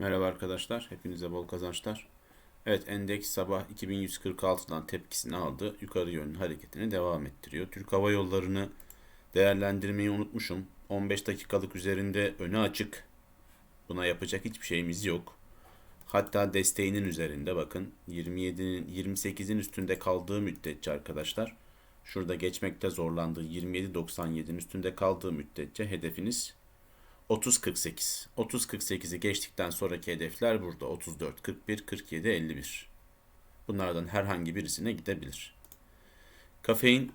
Merhaba arkadaşlar, hepinize bol kazançlar. Evet, endeks sabah 2146'dan tepkisini aldı. Yukarı yönlü hareketini devam ettiriyor. Türk Hava Yolları'nı değerlendirmeyi unutmuşum. 15 dakikalık üzerinde önü açık. Buna yapacak hiçbir şeyimiz yok. Hatta desteğinin üzerinde bakın 27'nin 28'in üstünde kaldığı müddetçe arkadaşlar şurada geçmekte zorlandığı 27.97'nin üstünde kaldığı müddetçe hedefiniz 30.48. 30.48'i geçtikten sonraki hedefler burada. 34, 41, 47, 51. Bunlardan herhangi birisine gidebilir. Kafein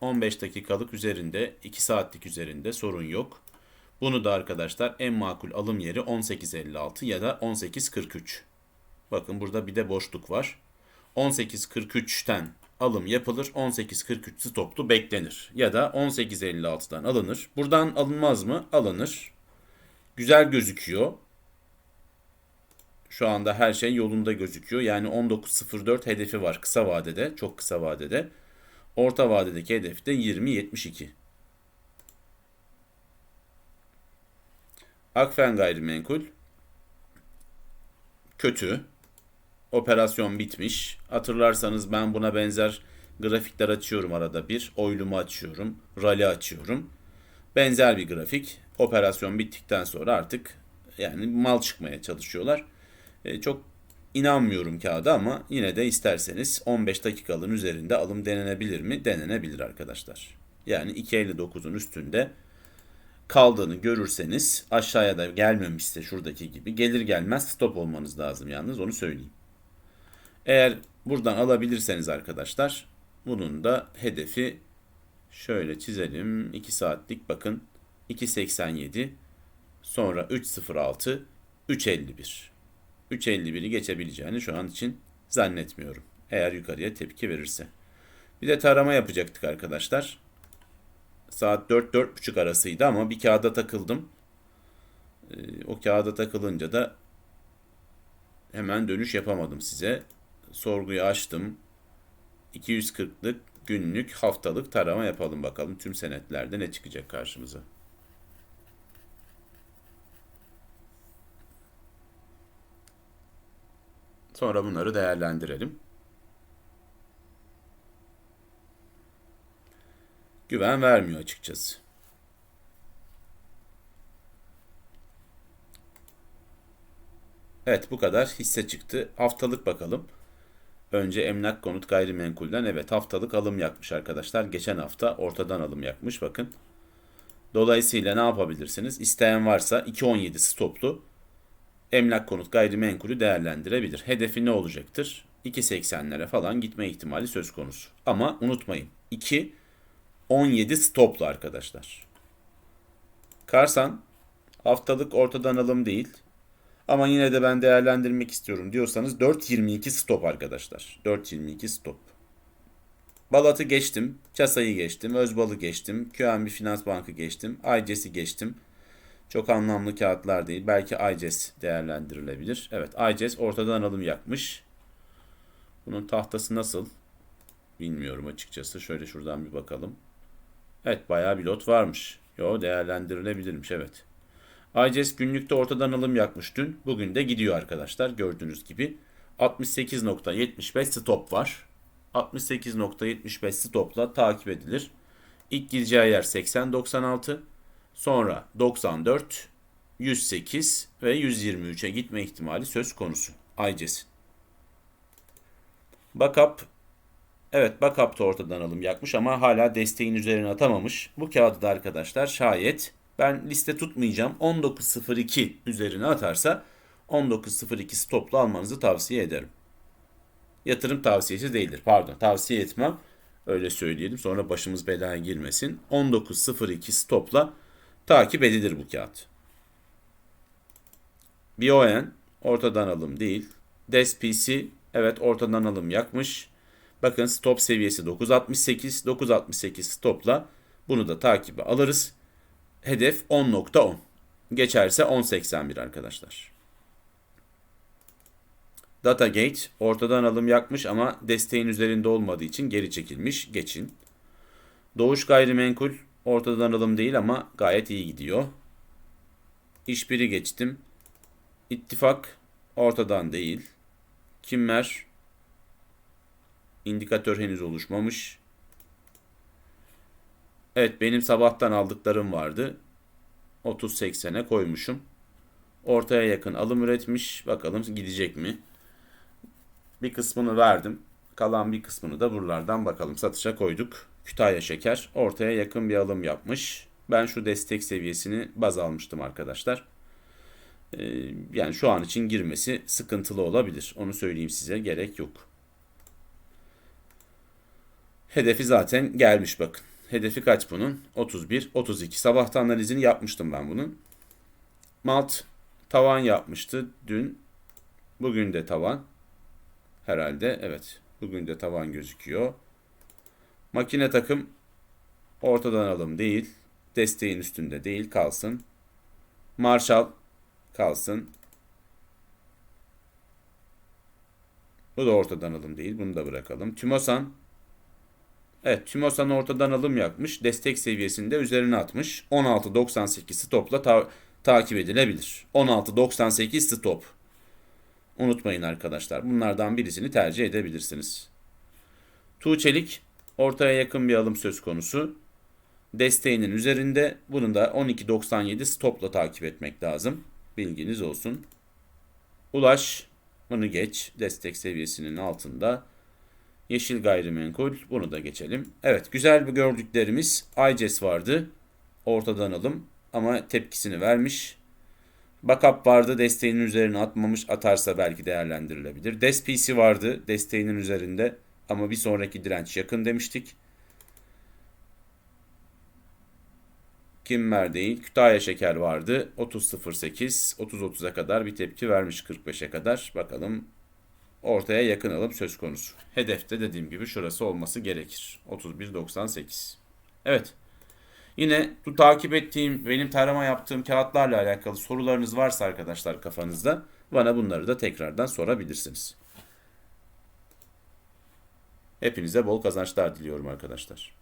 15 dakikalık üzerinde, 2 saatlik üzerinde sorun yok. Bunu da arkadaşlar en makul alım yeri 18.56 ya da 18.43. Bakın burada bir de boşluk var. 18.43'ten alım yapılır. 18.43 stoplu beklenir. Ya da 18.56'dan alınır. Buradan alınmaz mı? Alınır. Güzel gözüküyor. Şu anda her şey yolunda gözüküyor. Yani 19.04 hedefi var kısa vadede. Çok kısa vadede. Orta vadedeki hedef de 20.72. Akfen gayrimenkul kötü. Operasyon bitmiş. Hatırlarsanız ben buna benzer grafikler açıyorum arada bir. Oylumu açıyorum. Rally açıyorum. Benzer bir grafik. Operasyon bittikten sonra artık yani mal çıkmaya çalışıyorlar. E, çok inanmıyorum kağıda ama yine de isterseniz 15 dakikalığın üzerinde alım denenebilir mi? Denenebilir arkadaşlar. Yani 2.59'un üstünde kaldığını görürseniz aşağıya da gelmemişse şuradaki gibi gelir gelmez stop olmanız lazım yalnız onu söyleyeyim. Eğer buradan alabilirseniz arkadaşlar bunun da hedefi şöyle çizelim. 2 saatlik bakın 2.87 sonra 3.06 3.51 3.51'i geçebileceğini şu an için zannetmiyorum. Eğer yukarıya tepki verirse. Bir de tarama yapacaktık arkadaşlar. Saat 4-4.30 arasıydı ama bir kağıda takıldım. Ee, o kağıda takılınca da hemen dönüş yapamadım size. Sorguyu açtım. 240'lık günlük haftalık tarama yapalım bakalım tüm senetlerde ne çıkacak karşımıza. Sonra bunları değerlendirelim. Güven vermiyor açıkçası. Evet bu kadar hisse çıktı. Haftalık bakalım. Önce emlak konut gayrimenkulden evet haftalık alım yapmış arkadaşlar. Geçen hafta ortadan alım yapmış bakın. Dolayısıyla ne yapabilirsiniz? İsteyen varsa 2.17 stoplu emlak konut gayrimenkulü değerlendirebilir. Hedefi ne olacaktır? 2.80'lere falan gitme ihtimali söz konusu. Ama unutmayın 2 17 stoplu arkadaşlar. Karsan haftalık ortadan alım değil. Ama yine de ben değerlendirmek istiyorum diyorsanız 4.22 stop arkadaşlar. 4.22 stop. Balat'ı geçtim. Çasa'yı geçtim. Özbal'ı geçtim. QNB Finans Bank'ı geçtim. ICES'i geçtim. Çok anlamlı kağıtlar değil. Belki ICES değerlendirilebilir. Evet ICES ortadan alım yapmış. Bunun tahtası nasıl? Bilmiyorum açıkçası. Şöyle şuradan bir bakalım. Evet bayağı bir lot varmış. Yo değerlendirilebilirmiş evet. ICES günlükte ortadan alım yapmış dün. Bugün de gidiyor arkadaşlar gördüğünüz gibi. 68.75 stop var. 68.75 stopla takip edilir. İlk gideceği yer 80.96. Sonra 94, 108 ve 123'e gitme ihtimali söz konusu. ICES'in. Backup Evet backup da ortadan alım yakmış ama hala desteğin üzerine atamamış. Bu kağıdı da arkadaşlar şayet ben liste tutmayacağım 19.02 üzerine atarsa 19.02 stoplu almanızı tavsiye ederim. Yatırım tavsiyesi değildir. Pardon tavsiye etmem. Öyle söyleyelim sonra başımız belaya girmesin. 19.02 stopla takip edilir bu kağıt. BON ortadan alım değil. DESPC evet ortadan alım yakmış. Bakın stop seviyesi 9.68. 9.68 stopla bunu da takibe alırız. Hedef 10.10. Geçerse 10.81 arkadaşlar. Datagate ortadan alım yakmış ama desteğin üzerinde olmadığı için geri çekilmiş. Geçin. Doğuş gayrimenkul ortadan alım değil ama gayet iyi gidiyor. İş biri geçtim. İttifak ortadan değil. Kimmer indikatör henüz oluşmamış. Evet benim sabahtan aldıklarım vardı. 30-80'e koymuşum. Ortaya yakın alım üretmiş. Bakalım gidecek mi? Bir kısmını verdim. Kalan bir kısmını da buralardan bakalım satışa koyduk. Kütahya Şeker ortaya yakın bir alım yapmış. Ben şu destek seviyesini baz almıştım arkadaşlar. Ee, yani şu an için girmesi sıkıntılı olabilir. Onu söyleyeyim size gerek yok. Hedefi zaten gelmiş bakın. Hedefi kaç bunun? 31, 32. Sabahta analizini yapmıştım ben bunun. Malt tavan yapmıştı dün. Bugün de tavan. Herhalde evet. Bugün de tavan gözüküyor. Makine takım ortadan alım değil. Desteğin üstünde değil kalsın. Marshall kalsın. Bu da ortadan alım değil. Bunu da bırakalım. Tümosan Evet Tümosan ortadan alım yapmış. Destek seviyesinde üzerine atmış. 16.98 stopla ta- takip edilebilir. 16.98 stop. Unutmayın arkadaşlar. Bunlardan birisini tercih edebilirsiniz. Tuğçelik ortaya yakın bir alım söz konusu. Desteğinin üzerinde. Bunun da 12.97 stopla takip etmek lazım. Bilginiz olsun. Ulaş bunu geç. Destek seviyesinin altında. Yeşil gayrimenkul. Bunu da geçelim. Evet güzel bir gördüklerimiz. ICES vardı. Ortadan alım. Ama tepkisini vermiş. Backup vardı. Desteğinin üzerine atmamış. Atarsa belki değerlendirilebilir. DESPC vardı. Desteğinin üzerinde. Ama bir sonraki direnç yakın demiştik. Kimmer değil. Kütahya Şeker vardı. 30.08. 30.30'a kadar bir tepki vermiş 45'e kadar. Bakalım ortaya yakın alım söz konusu. Hedefte dediğim gibi şurası olması gerekir. 31.98. Evet. Yine bu takip ettiğim, benim tarama yaptığım kağıtlarla alakalı sorularınız varsa arkadaşlar kafanızda bana bunları da tekrardan sorabilirsiniz. Hepinize bol kazançlar diliyorum arkadaşlar.